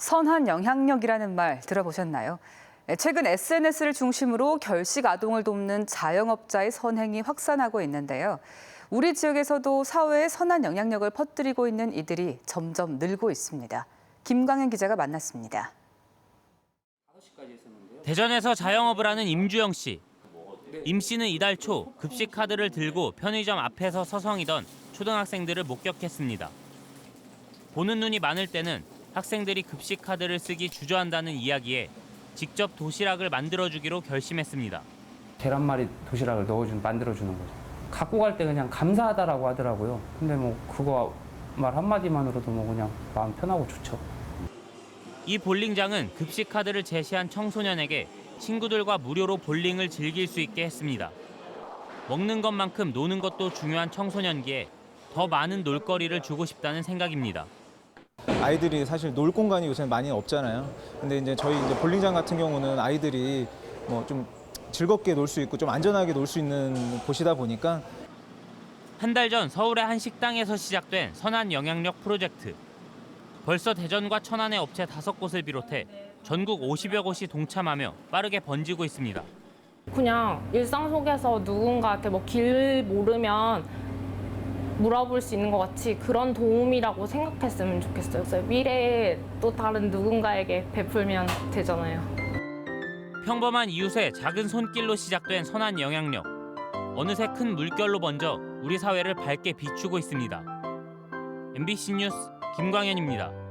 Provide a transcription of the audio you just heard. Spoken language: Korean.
선한 영향력이라는 말 들어보셨나요? 최근 SNS를 중심으로 결식 아동을 돕는 자영업자의 선행이 확산하고 있는데요. 우리 지역에서도 사회에 선한 영향력을 퍼뜨리고 있는 이들이 점점 늘고 있습니다. 김광현 기자가 만났습니다. 대전에서 자영업을 하는 임주영 씨. 임 씨는 이달 초 급식 카드를 들고 편의점 앞에서 서성이던 초등학생들을 목격했습니다. 보는 눈이 많을 때는 학생들이 급식 카드를 쓰기 주저한다는 이야기에 직접 도시락을 만들어주기로 결심했습니다. 계란말이 도시락을 넣어준 만들어주는 거죠. 갖고 갈 때 그냥 감사하다라고 하더라고요. 근데 뭐 그거 말 한마디만으로도 뭐 그냥 마음 편하고 좋죠. 이 볼링장은 급식 카드를 제시한 청소년에게 친구들과 무료로 볼링을 즐길 수 있게 했습니다. 먹는 것만큼 노는 것도 중요한 청소년기에 더 많은 놀거리를 주고 싶다는 생각입니다. 아이들이 사실 놀 공간이 요새 많이 없잖아요. 근데 이제 저희 이제 볼링장 같은 경우는 아이들이 뭐 좀 즐겁게 놀 수 있고 좀 안전하게 놀 수 있는 곳이다 보니까 한 달 전 서울의 한 식당에서 시작된 선한 영향력 프로젝트. 벌써 대전과 천안의 업체 다섯 곳을 비롯해 전국 50여 곳이 동참하며 빠르게 번지고 있습니다. 그냥 일상 속에서 누군가한테 뭐 길 모르면 물어볼 수 있는 것 같이 그런 도움이라고 생각했으면 좋겠어요. 그래서 미래에 또 다른 누군가에게 베풀면 되잖아요. 평범한 이웃의 작은 손길로 시작된 선한 영향력. 어느새 큰 물결로 번져 우리 사회를 밝게 비추고 있습니다. MBC 뉴스 김광현입니다.